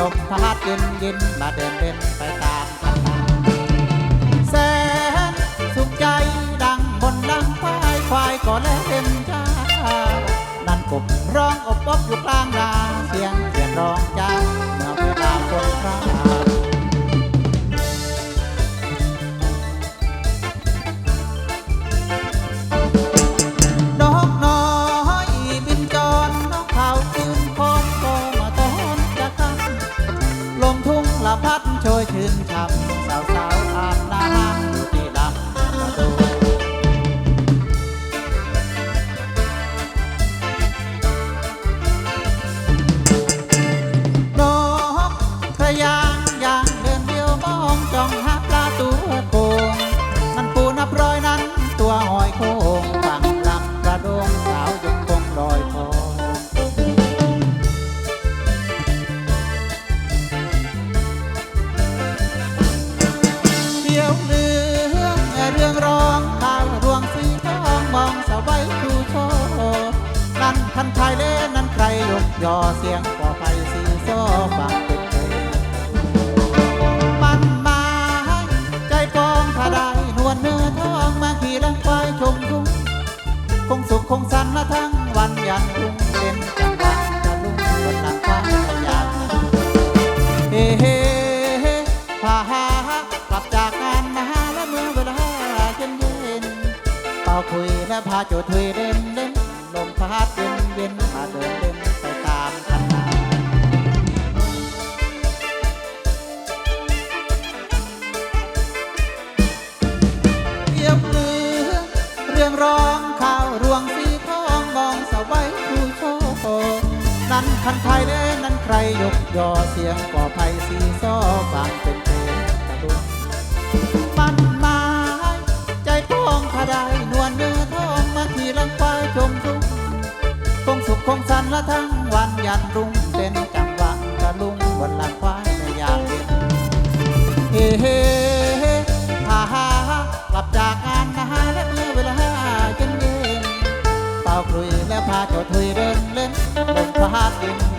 ลมพัดเย็นเย็นมาเดินเล่นไปตามกันแสนสุขใจดังบนดังควายควายก็เล่นจ้านั่นกบร้องอบอบอยู่กลางนาเสียงเสียงร้องจ้าเมื่อเวลาคนครา องจ้องหาปลาตัวโกงนั่นปูนับร้อยนั้น ตัวหอยโคงฝั่งลำกระโดงสาวยกคงลอยคอเที่ยวเรื่องเรื่องร้องข่าวรวงสีทองมองสาวใบชูโชว์นั่นคันไทยเล่นนั่นใครยกยอเสียงก่อไฟสีโซ่ฟังเป็นเพลง คงสันละทั้งวันยันรุ่งเป็นจังหวะจะลุ่งบนหลังควายอยากเฮ้เฮ้เฮ้พาหากลับจากงานมาและเมื่อเวลาเย็นเย็นเป่าคุยและพาโจทยเด่นเด่นลมพัดเย็นเย็นมาเดินเล่นไปตามคันนาเกี่ยวเรื่องเรื่องร้อง นั้นคันไทยเล่นนั้นใครยกยอเสียงก่อไผ่สีซ้อฟังเป็นเพลงตะลุงมันมาใจพองถ้าได้นวลเนื้อทองมาขี่ลังควายชมทุ่งคงสุขคงสันละทั้งวันยันรุ่งเป็นจังหวะตะลุงบนหลังควายในยามเย็นเฮ้ ม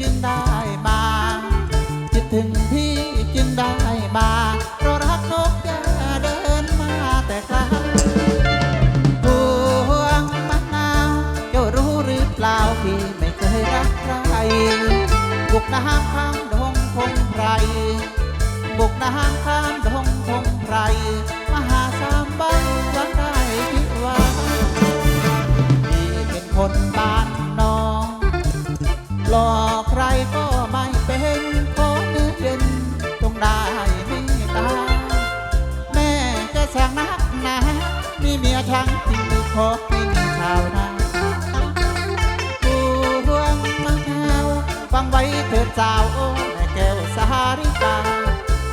จึงได้มาคิดถึงพี่จึงได้มาเพราะรักนกแกเดินมาแต่ไกลพวงมะนาวเจ้ารู้หรือเปล่าพี่ไม่เคยรักใครบุกน้ำข้างดงพงไพรบุกน้ำข้ามดงพงไพร ขอให้มีชาวนาผู้ห่วงมะนาวฟังไว้เถิดสาวโอ้แม่แก้วสาริกา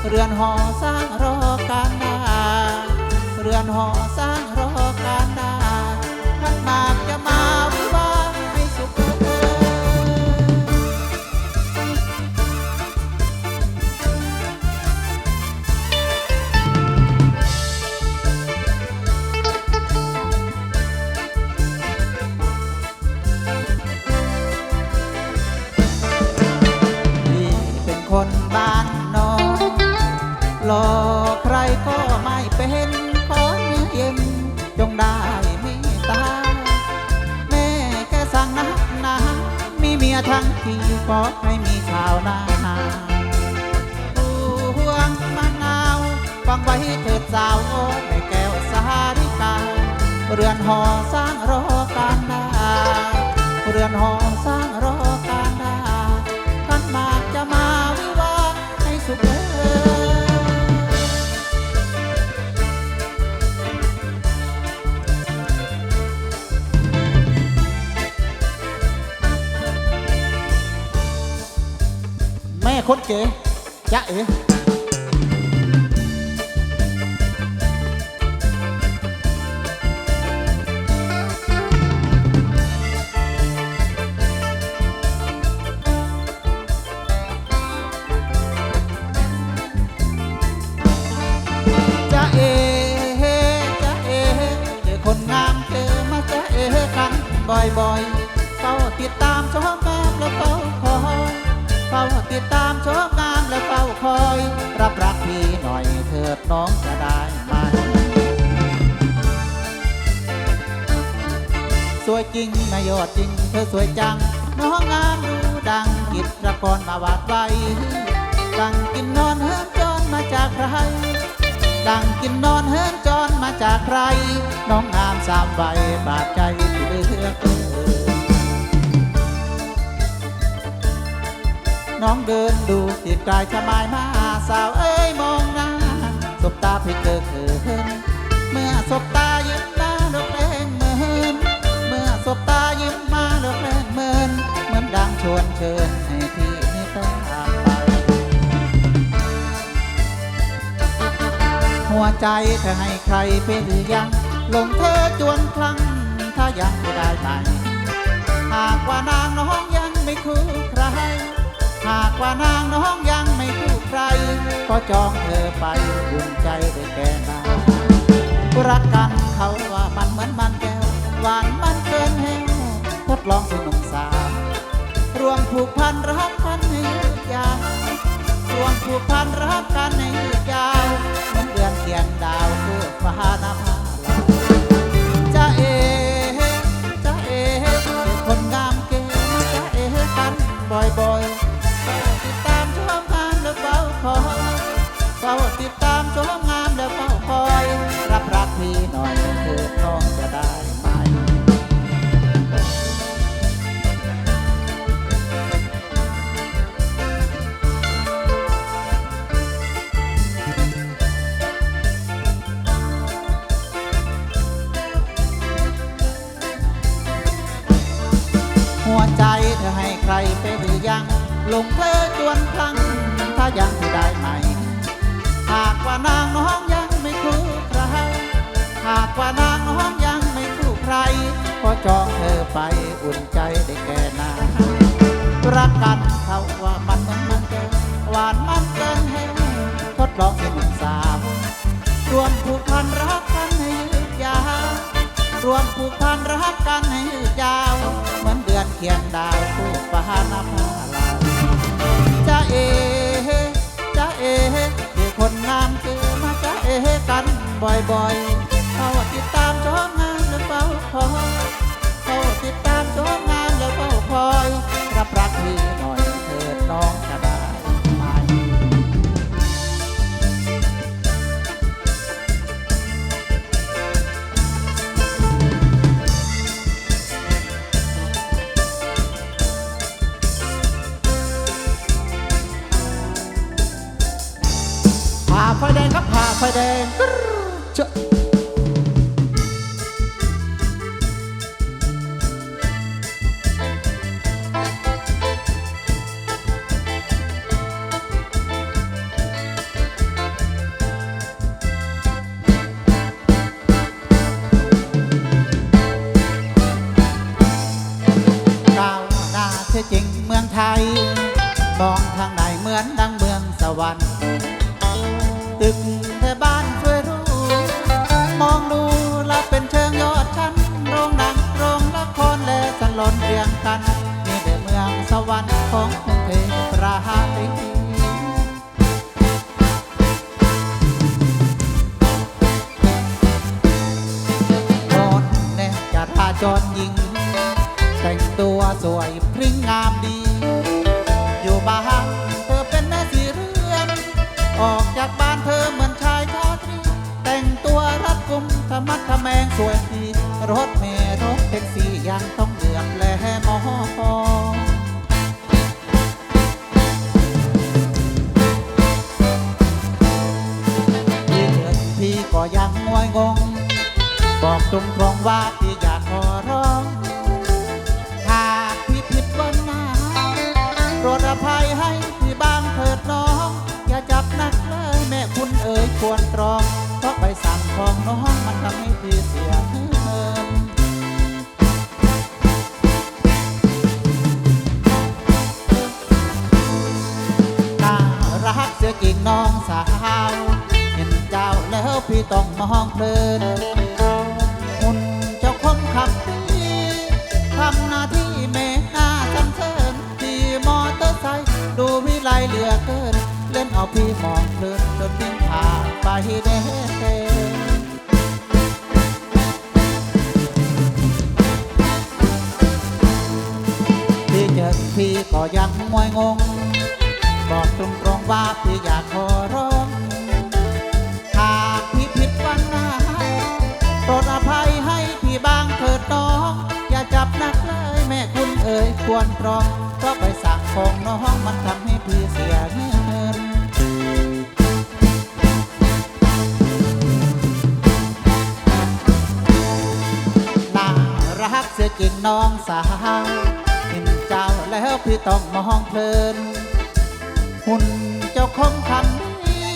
เรือนหอสร้างรอการนาเรือนหอสร้าง องไว้เถิดสาวโอ้แม่แก้วสาริกา เรือนหอสร้างรอการนา เรือนหอสร้างรอการนาขันมากจะมาวิวาให้สุขเลยแม่คนเก๋จะเอ๋ บ่อยๆเฝ้าติดตามชมงามและเฝ้าคอยเฝ้าติดตามชมงามและเฝ้าคอย รับรักพี่หน่อยเถิดน้องจะได้ไหมสวยจริงนายอดจริง เธอสวยจัง น้องงามดูดังกิจกรมาวาดไว้ ดังกินนอนเฮิมจอนมาจากใคร ดังกินนอนเฮิมจอนมาจากใคร น้องงามสามใบบาดใจ เลือกน้องเดินดูติดกายชะมายมาสาวเอ้ยมองหน้าสบตาพี่เกิดเขินเมื่อสบตายิ้มมาดอกแรงเมินเมื่อสบตายิ้มมาดอกแรงเมินเหมือนดังชวนเชิญให้พี่นี่ตามไปหัวใจเธอให้ใครเป็นหรือยังหลงเธอจวนคลั่ง ถ้ายังไม่ได้ไหมหากว่านางน้องยังไม่คู่ใคร หากว่านางน้องยังไม่คู่ใคร ก็จองเธอไปอุ่นใจด้แก่นารักกันเขาว่ามันเหมือนมันแก้วหวานมันเกินแห้วทดลองสนุ่มสาวรวมผูกพันรักกันให้ยืดยาวรวมผูกพันรักกันให้ยืดยาวเหมือนเดือนเทียนดาวคู่ฟ้านภ จองเธอไปอุ่นใจได้แก่นารักกันเขาว่ามันเหมือนมันเกินหวานมันเกินแห้งทดลองเป็นหนุ่มสาวรวมผูกพันรักกันให้ยืดยาวรวมผูกพันรักกันให้ยืดยาว เหมือนเดือนเคียงดาวคู่ฟ้านภาลาจะเอจะเอเด็กคนงามคือมาจะเอกันบ่อยๆ แดงครับผ่าไฟแดงกรึ๊ดเจ้าก้าวหน้าเสียจริงเมืองไทย มองทางไหนเหมือนดังเมืองสวรรค์ ของกรุงเพปราณีโดนแน่จราจรยิง แต่งตัวสวยพริ้งงามดี อยู่บ้านเธอเป็นแม่สีเรือน ออกจากบ้านเธอเหมือนชายชาตรี แต่งตัวรัดกุมธรรมัดทะแมงสวยดี รถเมล์รถแท็กซี่ยังต้อง ตรงตรงว่าพี่อยากขอร้อง หากพี่ผิดวันหน้าโปรดอภัยให้พี่บ้างเถิดน้อง อย่าจับนักเลยแม่คุณเอ๋ยควรตรอง เพราะใบสั่งของน้องมันทำให้พี่เสียเงินน่ารักเสียจริงน้องสาว เห็นเจ้าแล้วพี่ต้องมองเพลิน เกิน เล่นเอาพี่มองเพลินจนวิ่งผ่านไปเด้พี่เจอพี่ก็ยังมวยงง บอกตรงๆว่าพี่อยากขอร้องหากพี่ผิดวันหนโปรดอภัยให้พี่บางเถิดน้อง อย่าจับนักเลยแม่คุณเอ๋ยควรปรองเพราะไปสั่ง ของน้องมันทำให้พี่เสียเงินน่ารักเสียจริงน้องสาวเห็นเจ้าแล้วพี่ต้องมองเพลิน หุ่นเจ้าคงคำนี้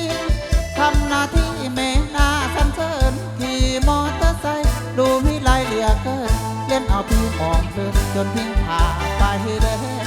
ทำหน้าที่เมหนาสันเสริญขี่มอเตอร์ไซค์ดูวิไลเหลือเกิน เล่นเอาพี่มองเพลินจนพิงพาไปเลย